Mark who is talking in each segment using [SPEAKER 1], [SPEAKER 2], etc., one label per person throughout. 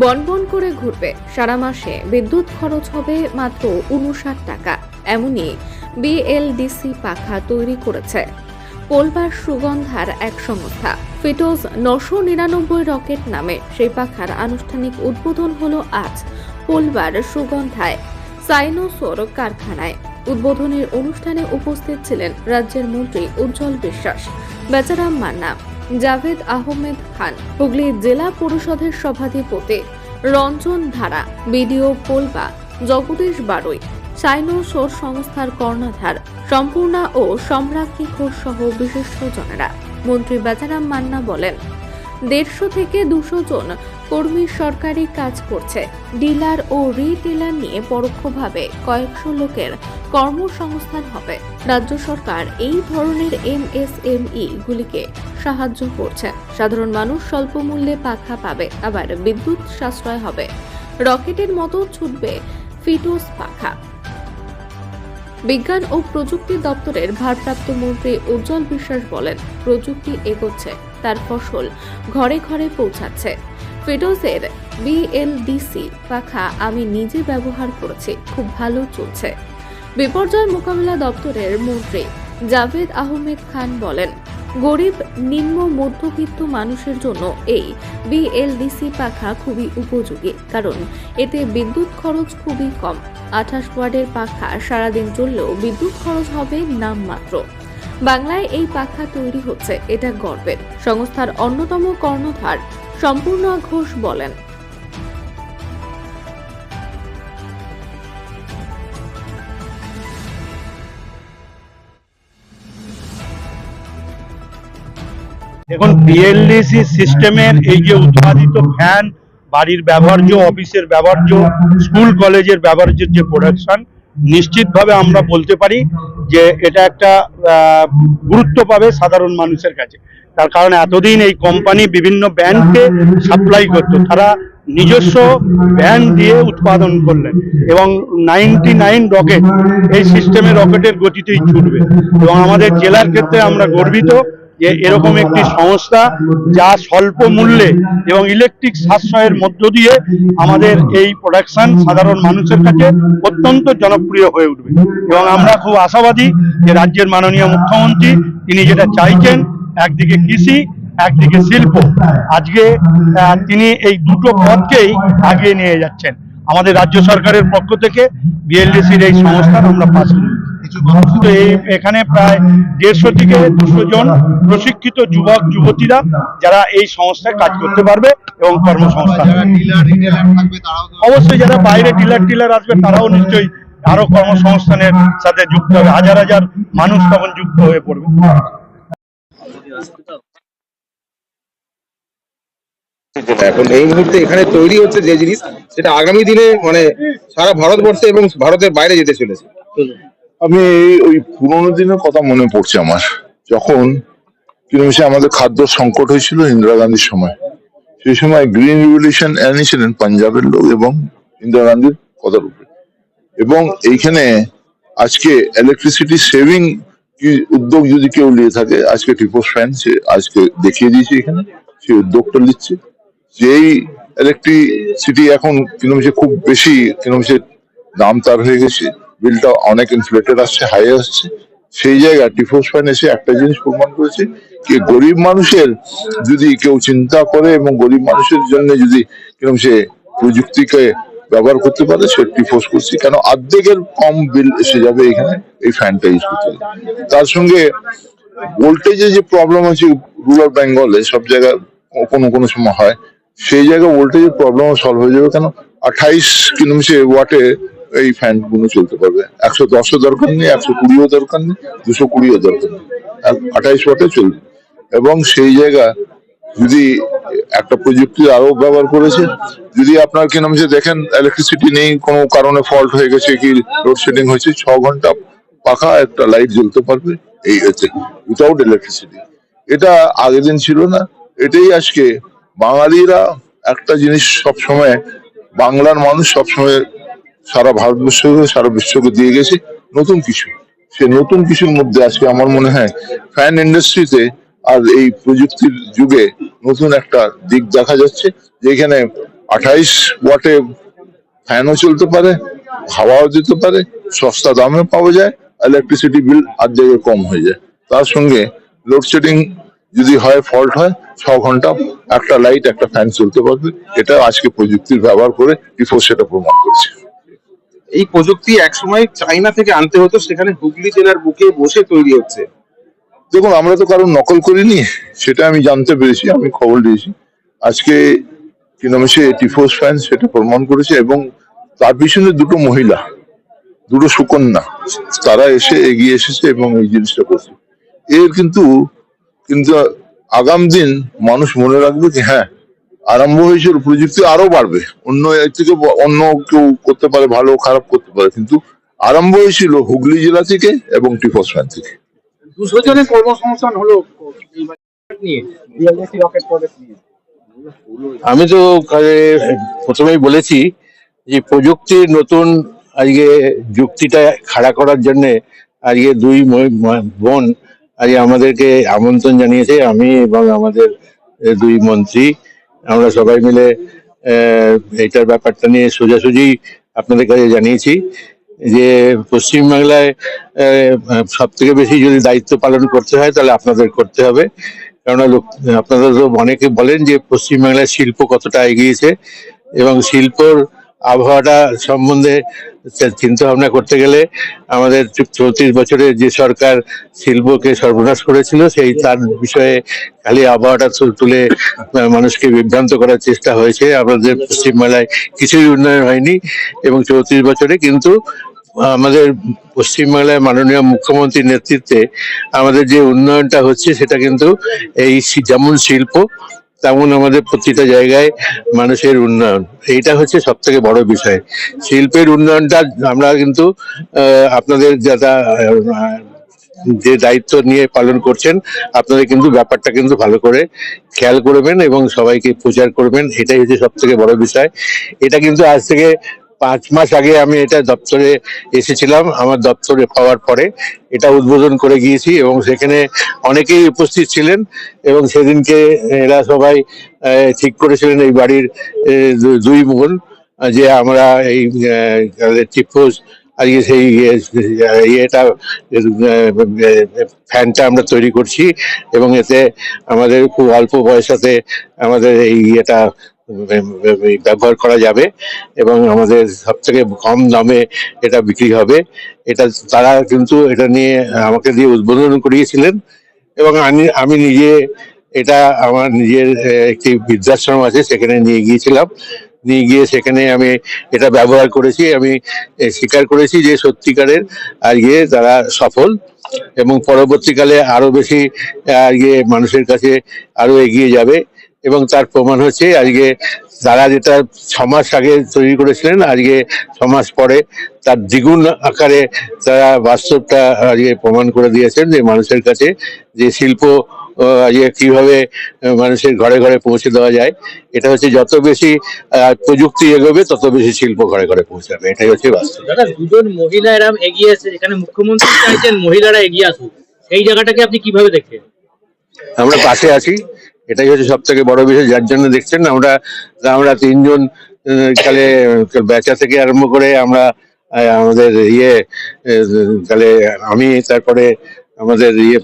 [SPEAKER 1] বনবন করে ঘুরবে। সারা মাসে বিদ্যুৎ খরচ হবে মাত্র উনষাট টাকা। এমনই বিএলডিসি পাখা তৈরি করেছে। পোলবার সুগন্ধার এক সংস্থা। ফিটোজ নশো নিরানব্বই রকেট নামে সেই পাখার আনুষ্ঠানিক উদ্বোধন হলো আজ পোলবার সুগন্ধায় সাইনোসোর কারখানায়। উদ্বোধনের অনুষ্ঠানে উপস্থিত ছিলেন রাজ্যের মন্ত্রী উজ্জ্বল বিশ্বাস, বেচারাম মান্না জাভেদ আহমেদ খান, হুগলি জেলা পরিষদের সভাধিপতি রঞ্জন ধারা, বিডিও পোলবা জগদীশ বারই, সাইনো সোর সংস্থার কর্ণধার সম্পূর্ণা ও সম্রাজ্ঞী ঘোষ সহ বিশিষ্টজনেরা মন্ত্রী বেচারাম মান্না বলেন, দেড়শো থেকে দুশো জন কর্মী সরকারি কাজ করছে। ডিলার ও রিটেলার নিয়ে পরোক্ষভাবে কয়েকশো লোকের কর্মসংস্থান হবে। রাজ্য সরকার এই ধরনের এমএসএমই গুলিকে সাহায্য করছে। সাধারণ মানুষ স্বল্প মূল্যে পাখা পাবে, আবার বিদ্যুৎ সাশ্রয় হবে। রকেটের মতো ছুটবে ফিটোস পাখা। বিজ্ঞান ও প্রযুক্তি দপ্তরের ভারপ্রাপ্ত মন্ত্রী উজ্জ্বল বিশ্বাস বলেন, প্রযুক্তি এগোচ্ছে, তার ফসল ঘরে ঘরে পৌঁছাচ্ছে। ফিটোজের বিএলডিসি পাখা আমি নিজে ব্যবহার করেছি। খুব ভালো চলছে। বিপর্যয় মোকাবিলা দপ্তরের মন্ত্রী জাভেদ আহমেদ খান বলেন, গরিব, নিম্ন, মধ্যবিত্ত মানুষের জন্য এই বিএলডিসি পাখা খুবই উপযোগী, কারণ এতে বিদ্যুৎ খরচ খুবই কম। আঠাশ ওয়ার্ডের পাখা সারাদিন চললেও বিদ্যুৎ খরচ হবে নামমাত্র। বাংলায় এই পাখা তৈরি হচ্ছে, এটা গর্বের। সংস্থার অন্যতম কর্ণধার সম্পূর্ণ ঘোষ বলেন।
[SPEAKER 2] এখন বিএলডিসি সিস্টেমের এই যে উৎপাদিত ফ্যান বাড়ির ব্যবহার্য অফিসের ব্যবহার্য স্কুল কলেজের ব্যবহার্য যে প্রোডাকশন নিশ্চিতভাবে আমরা বলতে পারি যে এটা একটা গুরুত্ব পাবে সাধারণ মানুষের কাছে। তার কারণে এতদিন এই কোম্পানি বিভিন্ন ব্যাংককে সাপ্লাই করত। তারা নিজস্ব ভ্যান দিয়ে উৎপাদন করলেন এবং নাইনটি নাইন রকেট, এই সিস্টেমে রকেটের গতিতেই ছুটবে। এবং আমাদের জেলার ক্ষেত্রে আমরা গর্বিত যে এরকম একটি সংস্থা যা স্বল্প মূল্যে এবং ইলেকট্রিক সাশ্রয়ের মধ্য দিয়ে আমাদের এই প্রোডাকশন সাধারণ মানুষের কাছে অত্যন্ত জনপ্রিয় হয়ে উঠবে। এবং আমরা খুব আশাবাদী যে রাজ্যের মাননীয় মুখ্যমন্ত্রী, তিনি যেটা চাইছেন, একদিকে কৃষি, একদিকে শিল্প। আজকে তিনি এই দুটো পথকেই আগিয়ে নিয়ে যাচ্ছেন। আমাদের রাজ্য সরকারের পক্ষ থেকে বিএলডিসির এই সংস্থার আমরা পাশে। তো এই এখানে প্রায় দেড়শো থেকে দুশো জন প্রশিক্ষিত যুবক যুবতীরা যারা এই সংস্থায় কাজ করতে পারবে এবং কর্মসংস্থান। অবশ্যই যারা বাইরে ডিলার টিলার আসবে তারাও নিশ্চয়ই আরও কর্মসংস্থানের সাথে যুক্ত হবে। হাজার হাজার মানুষ তখন যুক্ত হয়ে পড়বে।
[SPEAKER 3] এখন এই মুহূর্তে এখানে তৈরি হচ্ছে যে জিনিস সেটা আগামী দিনে মানে সারা ভারতবর্ষে এবং ভারতের বাইরে যেতে চলেছে।
[SPEAKER 4] আমি ওই পুরোনো দিনের কথা মনে পড়ছে আমার। যখন কিরমিশে আমাদের খাদ্য সংকট হয়েছিল ইন্দিরা গান্ধীর সময়। সেই সময় গ্রিন রিভলিউশন এনেছিলেন পাঞ্জাবের লোক এবং ইন্দিরা গান্ধীর কথার উপরে এবং এইখানে আজকে ইলেকট্রিসিটি সেভিং উদ্যোগ যদি কেউ নিয়ে থাকে, আজকে টিপোস ফ্যান সে আজকে দেখিয়ে দিয়েছে এখানে সেই উদ্যোগটা নিচ্ছে। যেই ইলেকট্রিসিটি এখন কিরমিশে খুব বেশি কিরমিশে দাম তার হয়ে গেছে। বিলটা অনেক ইনফ্লেটেড আসছে হাই আসছে। সেই জায়গায় টিফোস ফাইন এসে একটা জিনিস প্রমাণ করেছে কি গরিব মানুষের যদি কেউ চিন্তা করে এবং গরিব মানুষের জন্য যদি কীরকম সে প্রযুক্তিকে ব্যবহার করতে পারে, সে টিফোস করছে। কেন? অর্ধেকের কম বিল এসে যাবে এখানে এই ফ্যানটা ইউজ করতে। তার সঙ্গে ভোল্টেজের যে প্রবলেম আছে রুরাল বেঙ্গলে সব জায়গায় কোনো কোনো সময় হয়। সেই জায়গায় ভোল্টেজের প্রবলেম সলভ হয়ে যাবে কেন? আঠাইশ কিলোমিটার ওয়াটে এই ফ্যানগুলো চলতে পারবে। একশো দশও দরকার নেই, একশো কুড়িও দরকার নেই, দুশো কুড়িও দরকার নেই। আঠাইশ ওয়াটে চলবে। এবং সেই জায়গা যদি একটা প্রযুক্তি আরও ব্যবহার করেছে, যদি আপনার কি নাম যে দেখেন ইলেকট্রিসিটি নেই, কোনো কারণে ফল্ট হয়ে গেছে কি লোডশেডিং হয়েছে, ছ ঘণ্টা পাখা একটা লাইট জ্বলতে পারবে এই এতে উইথাউট ইলেকট্রিসিটি এটা আগের দিন ছিল না, এটাই আজকে। বাঙালিরা একটা জিনিস সব সময় বাংলার মানুষ সবসময় সারা ভারতবর্ষকে সারা বিশ্বকে দিয়ে গেছে নতুন কিছু। সে নতুন কিছুর মধ্যে আজকে আমার মনে হয় ফ্যান ইন্ডাস্ট্রিতে আর এই প্রযুক্তির যুগে নতুন একটা দিক দেখা যাচ্ছে, যেখানে আঠাইশ ওয়াটে ফ্যানও চলতে পারে, হাওয়াও দিতে পারে, সস্তা দামে পাওয়া যায় ইলেকট্রিসিটি বিল অর্ধেক কম হয়ে যায়। তার সঙ্গে লোডশেডিং যদি হয় ফল্ট হয়, ছ ঘণ্টা একটা লাইট একটা ফ্যান চলতে পারবে। এটা আজকে প্রযুক্তির ব্যবহার করে টিফোর সেটা প্রমাণ করছে।
[SPEAKER 3] এই প্রযুক্তি একসময় চাইনা থেকে আনতে হতো, সেখানে হুগলি জেলার বুকে বসে তৈরি হচ্ছে।
[SPEAKER 4] দেখুন, আমরা তো কারোর নকল করিনি, সেটা আমি জানতে পেরেছি, আমি খবর দিয়েছি। আজকে কিনমিশে টিফোস ফ্যান সেটা প্রমাণ করেছে এবং তার পিছনে দুটো মহিলা, দুটো সুকন্যা, তারা এসে এগিয়ে এসেছে এবং এই জিনিসটা করছে। এর কিন্তু কিন্তু আগাম দিন মানুষ মনে রাখবে যে হ্যাঁ আরম্ভ হয়েছিল প্রযুক্তি আরও বাড়বে। অন্য এর থেকে অন্য কেউ করতে পারে ভালো খারাপ করতে পারে কিন্তু আরম্ভ হয়েছিল হুগলি জেলা থেকে এবং টিফোস ফ্যান থেকে।
[SPEAKER 5] দুশো জনের কর্মসংস্থান হলো এই বাজেট নিয়ে বিএলডিসি রকেট প্রজেক্ট নিয়ে।
[SPEAKER 6] আমি তো প্রথমেই বলেছি যে প্রযুক্তির নতুন আজকে যুক্তিটা খাড়া করার জন্য আজকে দুই বোন আজকে আমাদেরকে আমন্ত্রণ জানিয়েছে আমি এবং আমাদের দুই মন্ত্রী। আমরা সবাই মিলে এইটার ব্যাপারটা নিয়ে সোজাসুজি আপনাদের কাছে জানিয়েছি যে পশ্চিমবাংলায় সব থেকে বেশি যদি দায়িত্ব পালন করতে হয় তাহলে আপনাদের করতে হবে। কেননা লোক, আপনারা তো অনেকে বলেন যে পশ্চিমবাংলায় শিল্প কতটা এগিয়েছে এবং শিল্পর আবহাওয়াটা সম্বন্ধে চিন্তা ভাবনা করতে গেলে আমাদের চৌত্রিশ বছরের যে সরকার শিল্পকে সর্বনাশ করেছিল, সেই তার বিষয়ে খালি আবহাওয়াটা তুলে মানুষকে বিভ্রান্ত করার চেষ্টা হয়েছে। আমাদের পশ্চিমবাংলায় কিছুই উন্নয়ন হয়নি এবং চৌত্রিশ বছরে কিন্তু আমাদের পশ্চিমবাংলায় মাননীয় মুখ্যমন্ত্রীর নেতৃত্বে আমাদের যে উন্নয়নটা হচ্ছে, সেটা কিন্তু এই যেমন শিল্প তেমন আমাদের প্রতিটা জায়গায় মানুষের উন্নয়ন। এইটা হচ্ছে সব থেকে বড় বিষয়। শিল্পের উন্নয়নটা আমরা কিন্তু আপনাদের যারা যে দায়িত্ব নিয়ে পালন করছেন, আপনাদের কিন্তু ব্যাপারটা কিন্তু ভালো করে খেয়াল করবেন এবং সবাইকে প্রচার করবেন। এটাই হচ্ছে সব থেকে বড় বিষয়। এটা কিন্তু আজ থেকে পাঁচ মাস আগে আমি এটা দপ্তরে এসেছিলাম আমার দপ্তরে পাওয়ার পরে। এটা উদ্বোধন করে গিয়েছি এবং সেখানে অনেকেই উপস্থিত ছিলেন এবং সেদিনকে এরা সবাই ঠিক করেছিলেন এই বাড়ির দুই আহ, যে আমরা এই চিফোস আজকে সেই ইয়ে- ইয়েটা ফ্যানটা আমরা তৈরি করছি এবং এতে আমাদের খুব অল্প বয়সাতে আমাদের এই ইয়েটা ব্যবহার করা যাবে এবং আমাদের সব থেকে কম দামে এটা বিক্রি হবে। এটা তারা কিন্তু এটা নিয়ে আমাকে দিয়ে উদ্বোধন করিয়েছিলেন এবং আমি আমি নিজে এটা আমার নিজের একটি বৃদ্ধাশ্রম আছে সেখানে নিয়ে গিয়েছিলাম। নিয়ে গিয়ে সেখানে আমি এটা ব্যবহার করেছি আমি স্বীকার করেছি যে সত্যিকারের আজকে তারা সফল এবং পরবর্তীকালে আরও বেশি আহ, আজকে মানুষের কাছে আরও এগিয়ে যাবে। এবং তার প্রমাণ হচ্ছে আজকে তারা যেটা ছ মাস আগে তৈরি করেছিলেন আজকে ছ মাস পরে তার দ্বিগুণ আকারে তারা বাস্তবটা আজকে প্রমাণ করে দিয়েছেন যে মানুষের কাছে যে শিল্প আজকে কীভাবে মানুষের ঘরে ঘরে পৌঁছে দেওয়া যায় এটা হচ্ছে যত বেশি প্রযুক্তি এগোবে তত বেশি শিল্প ঘরে ঘরে পৌঁছাবে এটাই হচ্ছে বাস্তব।
[SPEAKER 5] দাদা দুজন মহিলা এরম এগিয়ে এসেছে যেখানে মুখ্যমন্ত্রী চাইছেন মহিলারা এগিয়ে আসুক সেই জায়গাটাকে আপনি কীভাবে দেখছেন?
[SPEAKER 6] আমরা পাশে আছি এটাই হচ্ছে সব থেকে বড় বিষয় যার জন্য দেখছেন আমরা আমরা তিনজন আহ, কালে বেচা থেকে আরম্ভ করে আমরা আমাদের ইয়ে তাহলে আমি তারপরে আমাদের ইয়ে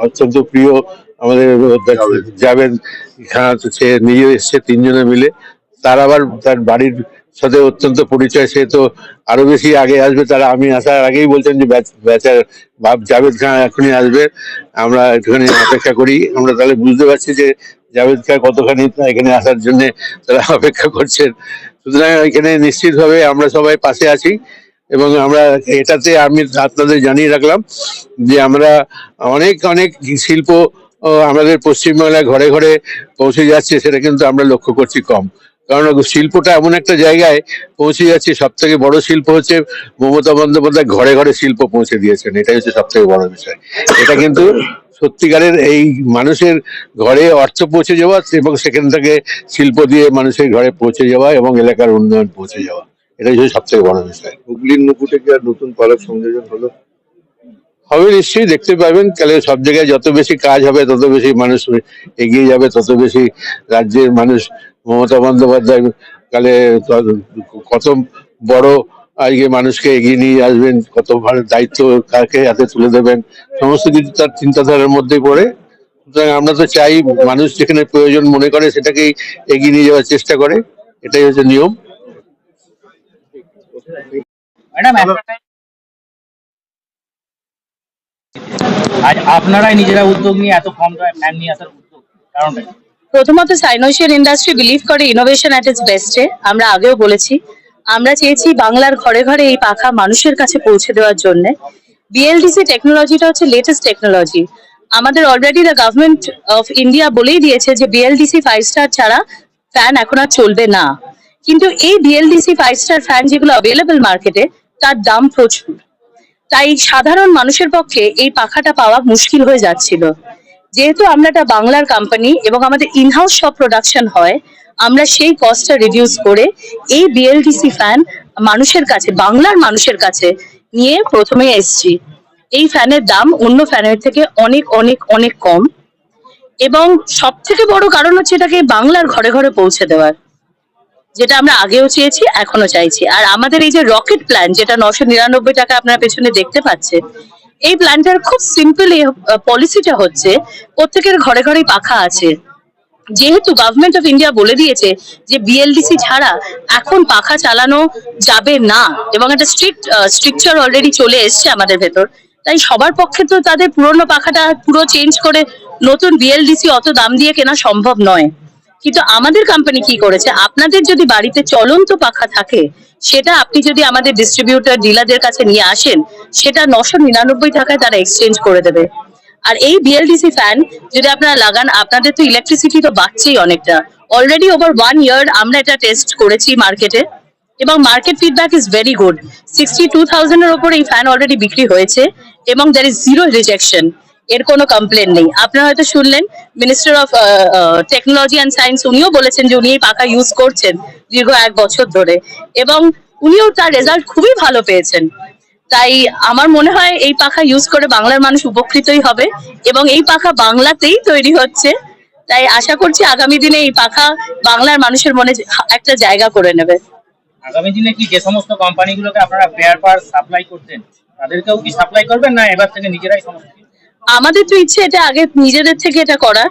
[SPEAKER 6] অত্যন্ত প্রিয় আমাদের যাবেন সে নিজে এসছে তিনজনে মিলে। তার আবার তার বাড়ির সাথে অত্যন্ত পরিচয়, সে তো আরও বেশি আগে আসবে, তারা আমি আসার আগেই বলছেন যে ব্যাচ- বেচার বাপ জাভেদ খান এখনই আসবে। আমরা একটুখানি অপেক্ষা করি। আমরা তাহলে বুঝতে পারছি যে জাভেদ খান কতখানি এখানে আসার জন্য তারা অপেক্ষা করছেন। সুতরাং এখানে নিশ্চিতভাবে আমরা সবাই পাশে আছি এবং আমরা এটাতে আমি আপনাদের জানিয়ে রাখলাম যে আমরা অনেক অনেক শিল্প আমাদের পশ্চিমবাংলায় ঘরে ঘরে পৌঁছে যাচ্ছে, সেটা কিন্তু আমরা লক্ষ্য করছি কম। কারণ শিল্পটা এমন একটা জায়গায় পৌঁছে যাচ্ছে সব থেকে বড় শিল্প হচ্ছে মমতা বন্দ্যোপাধ্যায় ঘরে ঘরে শিল্প পৌঁছে দিয়েছেন এটাই হচ্ছে সব থেকে বড় বিষয়। এটা কিন্তু সত্যিকারের এই মানুষের ঘরে অর্থ পৌঁছে যাওয়া এবং সেখান থেকে শিল্প দিয়ে মানুষের ঘরে পৌঁছে যাওয়া এবং এলাকার উন্নয়ন পৌঁছে যাওয়া এটাই হচ্ছে সব থেকে বড় বিষয়।
[SPEAKER 4] হুগলির নুকুটে কি আর নতুন পালক সংযোজন হলো?
[SPEAKER 6] হবে নিশ্চয়ই দেখতে পাবেন তাহলে সব জায়গায় যত বেশি কাজ হবে তত বেশি মানুষ এগিয়ে যাবে তত বেশি রাজ্যের মানুষ মমতা বন্দ্যোপাধ্যায় কালে কত বড় আজকে মানুষকে এগিয়ে নিয়ে আসবেন কত ভালো দায়িত্ব কাকে হাতে তুলে দেবেন সমস্ত কিছু তার চিন্তাধারার মধ্যে পড়ে। সুতরাং আমরা তো চাই মানুষ যেখানে প্রয়োজন মনে করে সেটাকেই এগিয়ে নিয়ে যাওয়ার চেষ্টা করে। এটাই হচ্ছে নিয়ম।
[SPEAKER 5] আজ আপনারাই নিজেরা উদ্যোগ নিয়ে এত কম ফ্যান নিয়ে আসার উদ্যোগ কারণটা?
[SPEAKER 7] প্রথমত সাইনোশিয়ান ইন্ডাস্ট্রি বিলিভ করে ইনোভেশন অ্যাট ইটস বেস্টে আমরা আগেও বলেছি। আমরা চেয়েছি বাংলার ঘরে ঘরে এই পাখা মানুষের কাছে পৌঁছে দেওয়ার জন্য। বিএলডিসি টেকনোলজিটা হচ্ছে লেটেস্ট টেকনোলজি আমাদের already the government of India বলেই দিয়েছে যে বিএলডিসি ফাইভ স্টার ছাড়া ফ্যান এখন আর চলবে না। কিন্তু এই বিএলডিসি ফাইভ স্টার ফ্যান যেগুলো অ্যাভেলেবল মার্কেটে তার দাম প্রচুর। তাই সাধারণ মানুষের পক্ষে এই পাখাটা পাওয়া মুশকিল হয়ে যাচ্ছিল। যেহেতু আমরা একটা বাংলার কোম্পানি এবং আমাদের ইনহাউস সব প্রোডাকশন হয়, আমরা সেই কস্টটা রিডিউস করে এই বিএলডিসি ফ্যান মানুষের কাছে, বাংলার মানুষের কাছে নিয়ে প্রথমে এসছি। এই ফ্যানের দাম অন্য ফ্যানের থেকে অনেক অনেক অনেক কম। এবং সব থেকে বড় কারণ হচ্ছে এটাকে বাংলার ঘরে ঘরে পৌঁছে দেওয়ার। যেটা আমরা আগেও চেয়েছি এখনও চাইছি। আর আমাদের এই যে রকেট প্ল্যান যেটা নশো নিরানব্বই টাকা আপনার পেছনে দেখতে পাচ্ছেন এই প্ল্যানটার খুব সিম্পল পলিসিটা হচ্ছে, প্রত্যেকের ঘরে ঘরেই পাখা আছে। যেহেতু গভর্নমেন্ট অফ ইন্ডিয়া বলে দিয়েছে যে বিএলডিসি ছাড়া এখন পাখা চালানো যাবে না, এবং একটা স্ট্রিক্ট স্ট্রিকচার অলরেডি চলে এসছে আমাদের ভেতর, তাই সবার পক্ষে তো তাদের পুরনো পাখাটা পুরো চেঞ্জ করে নতুন বিএলডিসি অত দাম দিয়ে কেনা সম্ভব নয়। কিন্তু আমাদের কোম্পানি কি করেছে? আপনাদের যদি বাড়িতে চলন্ত পাখা থাকে, সেটা আপনি যদি আমাদের ডিস্ট্রিবিউটার ডিলারদের কাছে নিয়ে আসেন, সেটা নশো নিরানব্বই টাকায় তারা এক্সচেঞ্জ করে দেবে। আর এই বিএলডিসি ফ্যান যদি আপনারা লাগান, আপনাদের তো ইলেকট্রিসিটি তো বাড়ছেই অনেকটা। অলরেডি ওভার ওয়ান ইয়ার আমরা এটা টেস্ট করেছি মার্কেটে এবং market feedback is very good sixty two থাউজেন্ডের ওপর এই ফ্যান অলরেডি বিক্রি হয়েছে, এবং দ্যার ইজ জিরো রিজেকশন এর কোনো কমপ্লেন নেই। আপনারা হয়তো শুনলেন minister of technology and science উনিও বলেছেন যে উনি এই পাখা ইউজ করছেন দীর্ঘ এক বছর ধরে। এবং উনিও তার রেজাল্ট খুবই ভালো পেয়েছেন। তাই আমার মনে হয় এই পাখা ইউজ করে বাংলার মানুষ উপকৃতই হবে এবং এই পাখা বাংলাতেই তৈরি হচ্ছে। তাই আশা করছি আগামী দিনে এই পাখা বাংলার মানুষের মনে একটা জায়গা করে নেবে।
[SPEAKER 5] আগামী দিনে কি যে সমস্ত কোম্পানিগুলোকে আপনারা ফেয়ার পার্ট সাপ্লাই করতেন তাদেরকেও কি সাপ্লাই করবেন না এবার থেকে নিজেরাই সমস্ত?
[SPEAKER 7] আমাদের তো ইচ্ছে এটা আগে নিজেদের থেকে এটা করার,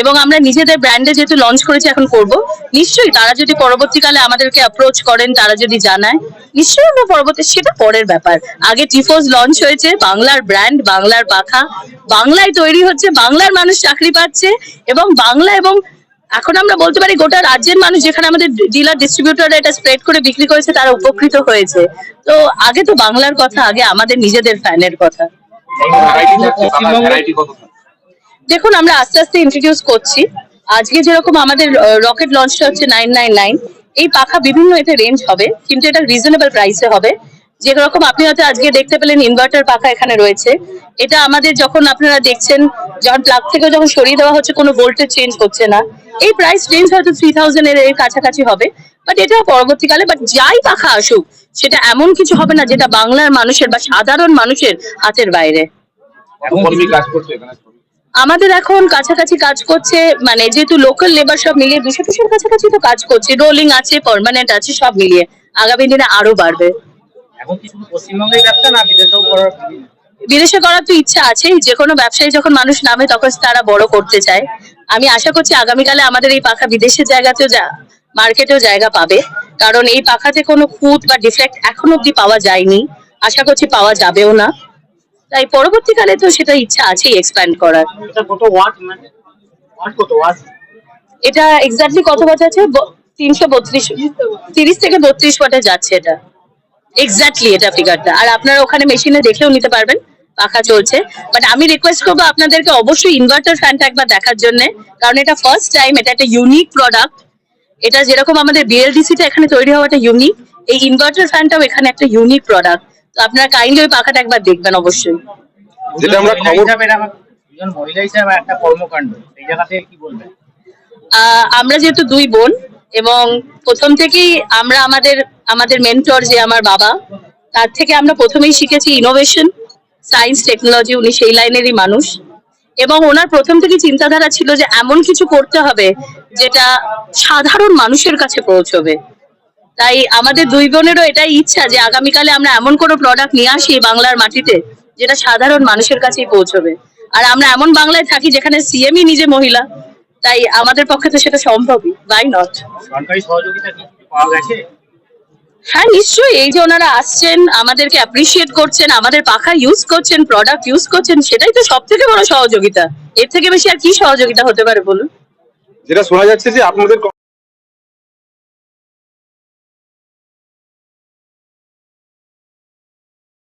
[SPEAKER 7] এবং আমরা নিজেদের ব্র্যান্ডে যেহেতু লঞ্চ করেছি এখন করব। নিশ্চয়ই তারা যদি পরবর্তীকালে আমাদেরকে অ্যাপ্রোচ করেন, তারা যদি জানায়, নিশ্চয়ই আমরা পরবর্তী, সেটা পরের ব্যাপার। আগে টিফোজ লঞ্চ হয়েছে, বাংলার ব্র্যান্ড বাংলার পাখা, বাংলায় তৈরি হচ্ছে, বাংলার মানুষ চাকরি পাচ্ছে, এবং বাংলা এবং এখন আমরা বলতে পারি গোটা রাজ্যের মানুষ যেখানে আমাদের ডিলার ডিস্ট্রিবিউটররা এটা স্প্রেড করে বিক্রি করেছে, তারা উপকৃত হয়েছে। তো আগে তো বাংলার কথা, আগে আমাদের নিজেদের ফ্যানের কথা। দেখুন, আমরা আস্তে আস্তে ইন্ট্রোডিউস করছি। আজকে যেরকম আমাদের রকেট লঞ্চটা হচ্ছে নাইন নাইন নাইন এই পাখা বিভিন্ন এতে রেঞ্জ হবে, কিন্তু এটা রিজনেবল প্রাইসে হবে। যেরকম আপনি হয়তো আজকে দেখতে পেলেন ইনভার্টার পাখা এখানে রয়েছে। এটা আমাদের যখন আপনারা দেখছেন যখন প্লাগ থেকে যখন সরিয়ে দেওয়া হচ্ছে কোনো ভোল্টেজ চেঞ্জ করছে না। এই প্রাইস রেঞ্জ হয়তো থ্রি থাউজেন্ড এর এর কাছাকাছি হবে বাট এটা পরবর্তীকালে বাট যাই পাখা আসুক সেটা এমন কিছু হবে না যেটা বাংলার মানুষের বা সাধারণ মানুষের হাতের বাইরে। আমাদের এখন কাছাকাছি কাজ করছে মানে যেহেতু লোকাল লেবার সব মিলিয়ে দুশো দুশোর কাছাকাছি তো কাজ করছে রোলিং আছে পার্মানেন্ট আছে সব মিলিয়ে। আগামী দিনে আরও বাড়বে।
[SPEAKER 5] এখন কি শুধু পশ্চিমবঙ্গেই ব্যবসা না বিদেশেও করার
[SPEAKER 7] বিদেশে করার তো ইচ্ছা আছেই যে কোনো ব্যবসায়ী যখন মানুষ নামে তখন তারা বড় করতে চায়। আমি আশা করছি আগামীকালে আমাদের এই পাখা বিদেশের জায়গাতেও যা মার্কেটেও জায়গা পাবে। কারণ এই পাখাতে কোনো খুঁত বা ডিফেক্ট এখন অব্দি পাওয়া যায়নি। আশা করছি পাওয়া যাবেও না। তাই পরবর্তীকালে তো সেটা ইচ্ছা আছেই এক্সপ্যান্ড করার।
[SPEAKER 5] এটা মানে? ওয়াট কত ওয়াট
[SPEAKER 7] এক্স্যাক্টলি কত বাজে আছে? তিনশো বত্রিশ তিরিশ থেকে বত্রিশ ওয়াটে যাচ্ছে এটা। এক্স্যাক্টলি এটা ফিগারটা আর আপনারা ওখানে মেশিনে দেখেও নিতে পারবেন পাখা চলছে। বাট আমি রিকোয়েস্ট করব আপনাদেরকে অবশ্যই ইনভার্টার ফ্যানটা একবার দেখার জন্য কারণ এটা ফার্স্ট টাইম এটা একটা ইউনিক প্রোডাক্ট এটা যেরকম আমাদের বিএলডিসি টা এখানে তৈরি হওয়াটা ইউনিক এই ইনভার্টার ফ্যানটাও এখানে একটা ইউনিক প্রোডাক্ট তো আপনারা কাইন্ডলি ওই পাখাটা একবার দেখবেন অবশ্যই।
[SPEAKER 3] যেটা আমরা খবর-
[SPEAKER 5] হিসাবে এটা মহিলা হিসাবে একটা কর্মকাণ্ড এই জায়গা থেকে কি বলবেন?
[SPEAKER 7] আহ, আমরা যেহেতু দুই বোন এবং প্রথম থেকেই আমরা আমাদের আমাদের মেন্টর যে আমার বাবা, তার থেকে আমরা প্রথমেই শিখেছি ইনোভেশন সায়েন্স টেকনোলজি উনি সেই লাইনেরই মানুষ। এবং ওনার প্রথম থেকে চিন্তাধারা ছিল যে এমন কিছু করতে হবে যেটা সাধারণ মানুষের কাছে পৌঁছবে। তাই আমাদের দুই বোনেরও এটাই ইচ্ছা যে আগামীকালে আমরা এমন কোনো প্রোডাক্ট নিয়ে আসি বাংলার মাটিতে যেটা সাধারণ মানুষের কাছেই পৌঁছবে। আর আমরা এমন বাংলায় থাকি যেখানে সিএমই নিজে মহিলা তাই আমাদের পক্ষে তো সেটা সম্ভবই বাই নট
[SPEAKER 5] সরকারি সহযোগিতা কি পাওয়া গেছে?
[SPEAKER 7] হ্যাঁ নিশ্চয়ই এই যে ওনারা আসছেন আমাদেরকে অ্যাপ্রিসিয়েট করছেন আমাদের পাখা ইউজ করছেন প্রোডাক্ট ইউজ করছেন সেটাই তো সব থেকে বড় সহযোগিতা। এর থেকে বেশি আর কি সহযোগিতা হতে পারে বলুন?
[SPEAKER 3] যেটা শোনা যাচ্ছে যে আপনাদের